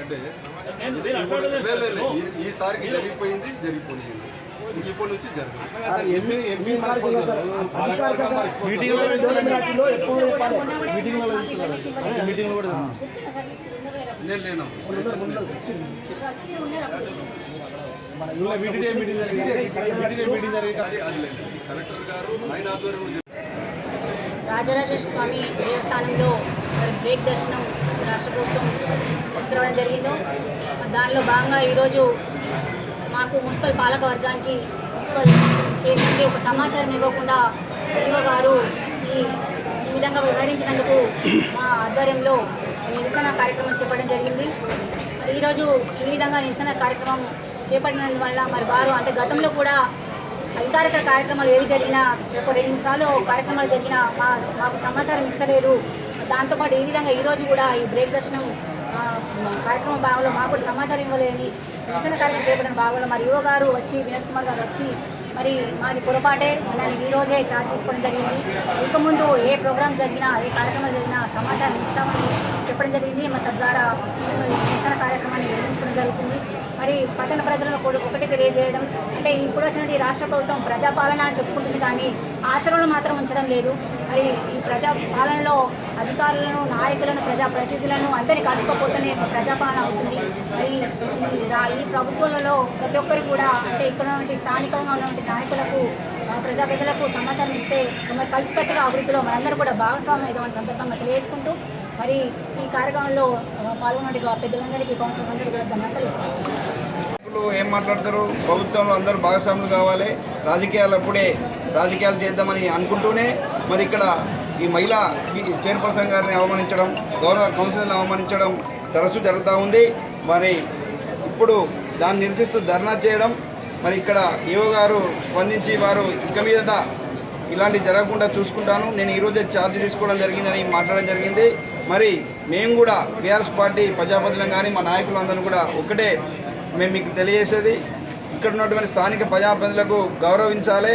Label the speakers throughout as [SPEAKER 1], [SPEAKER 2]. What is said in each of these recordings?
[SPEAKER 1] అంటే ఈ- ఈసారికి జరిగిపోయింది జరిగిపోయింది ఇంక నుంచి జరగదు నేను లేను అది అది లేదు కలెక్టర్ గారు ఆయన ఆధ్వర్యంలో
[SPEAKER 2] రాజరాజేశ్వర స్వామి దేవస్థానంలో బ్రేక్ దర్శనం రాష్ట్ర ప్రభుత్వం తీసుకురావడం జరిగిందో. దానిలో భాగంగా ఈరోజు మాకు మున్సిపల్ పాలక వర్గానికి మున్సిపల్ చేసినట్టు ఒక సమాచారం ఇవ్వకుండా ఈవో గారు ఈ ఈ విధంగా వివరించినందుకు మా ఆధ్వర్యంలో నిరసన కార్యక్రమం చేపట్టడం జరిగింది. మరి ఈరోజు ఈ విధంగా నిరసన కార్యక్రమం చేపట్టినందువల్ల మరి వారు అంటే గతంలో కూడా అధికారిక కార్యక్రమాలు ఏవి జరిగినా ఒక రెండు సార్లు కార్యక్రమాలు జరిగినా మా మాకు సమాచారం ఇస్తలేరు. దాంతోపాటు ఈ విధంగా ఈరోజు కూడా ఈ బ్రేక్ దర్శనం కార్యక్రమ కార్యక్రమం భాగంలో మాకు కూడా సమాచారం ఇవ్వలేని నిరసన కార్యక్రమం చేపట్టిన భాగంలో మరి యువ గారు వచ్చి వినోద్ కుమార్ గారు వచ్చి మరి మాది పొరపాటే నన్ను ఈ రోజే ఛార్జ్ చేసుకోవడం జరిగింది. ఇక ముందు ఏ ప్రోగ్రామ్ జరిగినా ఏ కార్యక్రమం జరిగినా సమాచారం ఇస్తామని చెప్పడం జరిగింది. మరి తద్వారా మేము నిరసన కార్యక్రమాన్ని నిర్వహించుకోవడం జరుగుతుంది. మరి పట్టణ ప్రజలను కూడా ఒకటి తెలియజేయడం అంటే ఇప్పుడు వచ్చినటువంటి రాష్ట్ర ప్రభుత్వం ప్రజాపాలన అని చెప్పుకుంటుంది కానీ ఆచరణలు మాత్రం ఉంచడం లేదు. మరి ఈ ప్రజా పాలనలో అధికారులను నాయకులను ప్రజాప్రతినిధులను అందరినీ కలుపుకోపోతేనే ప్రజాపాలన అవుతుంది. మరి ఈ ప్రభుత్వంలో ప్రభుత్వాలలో ప్రతి ఒక్కరు కూడా అంటే ఇక్కడ ఉన్నటువంటి స్థానికంగా ఉన్నటువంటి నాయకులకు ఆ, సమాచారం ఇస్తే మరి కలిసికట్టుగా అభివృద్ధిలో మనందరూ కూడా భాగస్వామ్యం ఇవ్వమని సందర్భంగా తెలియజేసుకుంటూ మరి ఈ కార్యక్రమంలో పాల్గొన్న పెద్దలందరికీ కౌన్సిలర్స్ అందరికీ కూడా ధన్యవాదాలు
[SPEAKER 3] ఏం మాట్లాడతారు? ప్రభుత్వంలో అందరూ భాగస్వాములు కావాలి. రాజకీయాలు అప్పుడే రాజకీయాలు చేద్దామని అనుకుంటూనే మరి ఇక్కడ ఈ మహిళా చైర్పర్సన్ గారిని అవమానించడం గౌరవ కౌన్సిలర్ని అవమానించడం తరచూ జరుగుతూ ఉంది. మరి ఇప్పుడు దాన్ని నిరసిస్తూ ధర్నా చేయడం మరి ఇక్కడ ఏవో గారు స్పందించి వారు ఇక మీదట ఇలాంటివి జరగకుండా చూసుకుంటాను. నేను ఈరోజే ఛార్జ్ తీసుకోవడం జరిగిందని మాట్లాడడం జరిగింది. మరి మేము కూడా బీఆర్ఎస్ పార్టీ ప్రజాపతులం కానీ మా నాయకులందరూ కూడా ఒకటే మేము మీకు తెలియజేసేది. ఇక్కడ ఉన్నటువంటి స్థానిక ప్రజాప్రతినిధులకు గౌరవించాలి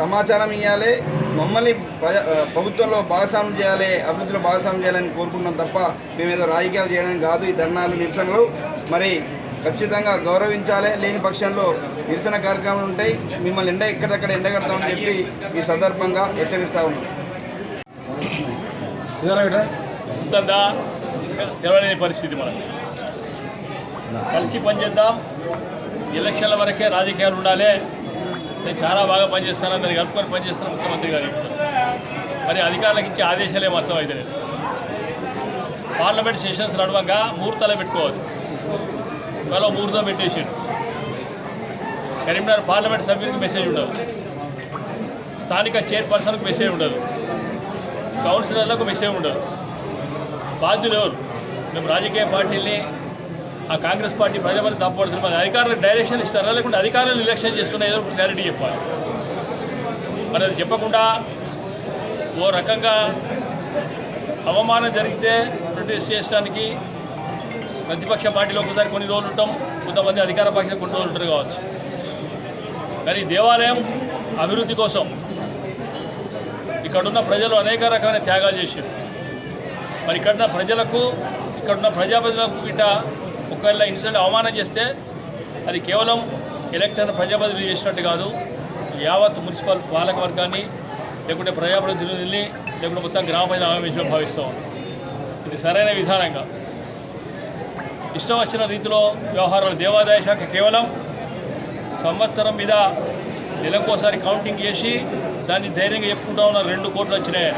[SPEAKER 3] సమాచారం ఇవ్వాలి మమ్మల్ని ప్రజా ప్రభుత్వంలో భాగస్వామ్యం చేయాలి అభివృద్ధిలో భాగస్వామ్యం చేయాలని కోరుకున్నాం తప్ప మేము ఏదో రాజకీయాలు చేయడం కాదు ఈ ధర్నాలు నిరసనలు. మరి ఖచ్చితంగా గౌరవించాలి లేని పక్షంలో నిరసన కార్యక్రమాలు ఉంటాయి. మిమ్మల్ని ఎండ ఎక్కడెక్కడ ఎండగడతామని చెప్పి ఈ సందర్భంగా హెచ్చరిస్తా ఉన్నాం.
[SPEAKER 4] ఉంటుందా? తెలవలేని పరిస్థితి మనకి. కలిసి పనిచేద్దాం. ఎలక్షన్ల వరకే రాజకీయాలు ఉండాలి. నేను చాలా బాగా పనిచేస్తాను. దాన్ని కలుపుకొని పనిచేస్తాను. ముఖ్యమంత్రి గారు మరి అధికారులకు ఇచ్చే ఆదేశాలు మొత్తం అయితే లేదు. పార్లమెంట్ సెషన్స్ నడవంగా. ముహూర్తాలు పెట్టుకోవచ్చు ఇవాళ ముహూర్తం పెట్టేసాడు కరీంనగర్ పార్లమెంట్ సభ్యులకు మెసేజ్ ఉండదు. స్థానిక చైర్పర్సన్కు మెసేజ్ ఉండదు. కౌన్సిలర్లకు మెసేజ్ ఉండదు. బాధ్యులు ఎవరు? మేము రాజకీయ పార్టీల్ని ఆ కాంగ్రెస్ పార్టీ ప్రజాపతి తప్పడుతుంది మరి అధికారులకు డైరెక్షన్ ఇస్తారా? లేకుంటే అధికారులను ఎలక్షన్ చేస్తున్నా ఏదో ఒకటి క్లారిటీ చెప్పాలి. మరి అది చెప్పకుండా ఓ రకంగా అవమానం జరిగితే ప్రొటెస్ట్ చేయడానికి ప్రతిపక్ష పార్టీలో ఒకసారి కొన్ని రోజులు ఉంటాం. కొంతమంది అధికార పక్షం కొన్ని రోజులు ఉంటారు కావచ్చు. కానీ దేవాలయం అభివృద్ధి కోసం ఇక్కడున్న ప్రజలు అనేక రకమైన త్యాగాలు చేశారు. మరి ఇక్కడున్న ప్రజలకు ఇక్కడున్న ప్రజాప్రతినిధులకు గిట్ట ఒకవేళ ఇన్సిడెంట్ అవమానం చేస్తే అది కేవలం ఎలక్టర్ ప్రజాప్రతినిధులు చేసినట్టు కాదు యావత్ మున్సిపల్ పాలక వర్గాన్ని లేకుంటే ప్రజాప్రతినిధుల్ని లేకుంటే మొత్తం గ్రామ ప్రజలు ఆవేశం భావిస్తాం ఇది సరైన విధానంగా. ఇష్టం వచ్చిన రీతిలో వ్యవహారాలు దేవాదాయ శాఖ కేవలం సంవత్సరం మీద నెలకోసారి కౌంటింగ్ చేసి దాన్ని ధైర్యంగా చెప్పుకుంటా ఉన్న రెండు కోట్లు వచ్చినాయి.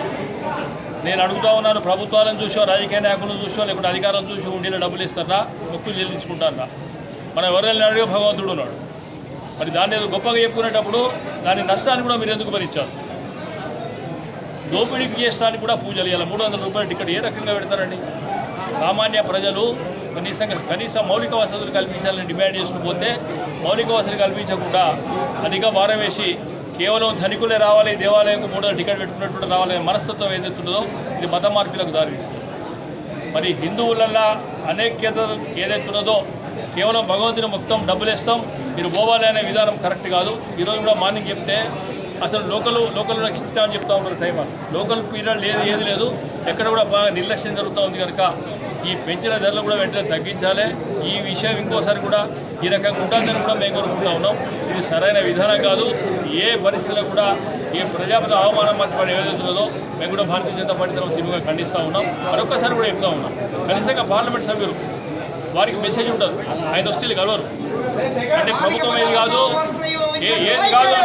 [SPEAKER 4] నేను అడుగుతా ఉన్నాను ప్రభుత్వాలను చూసో రాజకీయ నాయకులను చూసో లేకుంటే అధికారం చూసి ఉండిన డబ్బులు ఇస్తారా మొక్కులు చెల్లించుకుంటారా? మనం ఎవరైనా అడిగే భగవంతుడు ఉన్నాడు. మరి దాన్ని ఏదో గొప్పగా చెప్పుకునేటప్పుడు దాని నష్టాన్ని కూడా మీరు ఎందుకు భరించారు? దోపిడీకి చేసడానికి కూడా పూజలు ఇలా మూడు వందల రూపాయలు టికెట్ ఏ రకంగా పెడతారండి? సామాన్య ప్రజలు కనీసంగా కనీస మౌలిక వసతులు కల్పించాలని డిమాండ్ చేసుకుపోతే మౌలిక వసతులు కల్పించకుండా అధిక భారం వేసి కేవలం ధనికులే రావాలి దేవాలయంకు మూడు టికెట్ పెట్టుకున్నట్టు రావాలనే మనస్తత్వం ఏదైతుందో ఇది మత మార్పులకు దారితీస్తుంది. మరి హిందువులల్లా అనేక్యత ఏదైతున్నదో కేవలం భగవంతుని మొత్తం డబ్బులు ఇస్తాం మీరు పోవాలి అనే విధానం కరెక్ట్ కాదు. ఈరోజు కూడా మార్నింగ్ చెప్తే అసలు లోకల్ లోకల్ ఇస్తామని చెప్తా ఉన్నారు టైం లోకల్ పీరియడ్ లేదు ఏది లేదు. ఎక్కడ కూడా బాగా నిర్లక్ష్యం జరుగుతూ ఉంది కనుక ఈ పెంచిన ధరలు కూడా వెంటనే తగ్గించాలి. ఈ విషయం ఇంకోసారి కూడా ఈ రకంగా ఉంటుందని కూడా మేము కోరుకుంటా ఉన్నాం. ఇది సరైన విధానం కాదు. ఏ పరిస్థితిలో కూడా ఏ ప్రజాపతి అవమానం మాత్రం ఏదైతుందో మేము కూడా భారతీయ జనతా పార్టీ తరఫు తీవ్రంగా ఖండిస్తూ ఉన్నాం. మరొకసారి కూడా చెప్తా ఉన్నాం. కనీసంగా పార్లమెంట్ సభ్యులు వారికి మెసేజ్ ఉంటుంది. ఆయన వస్తే కలవరు. అంటే ప్రభుత్వం ఏది కాదు ఏ- కాదు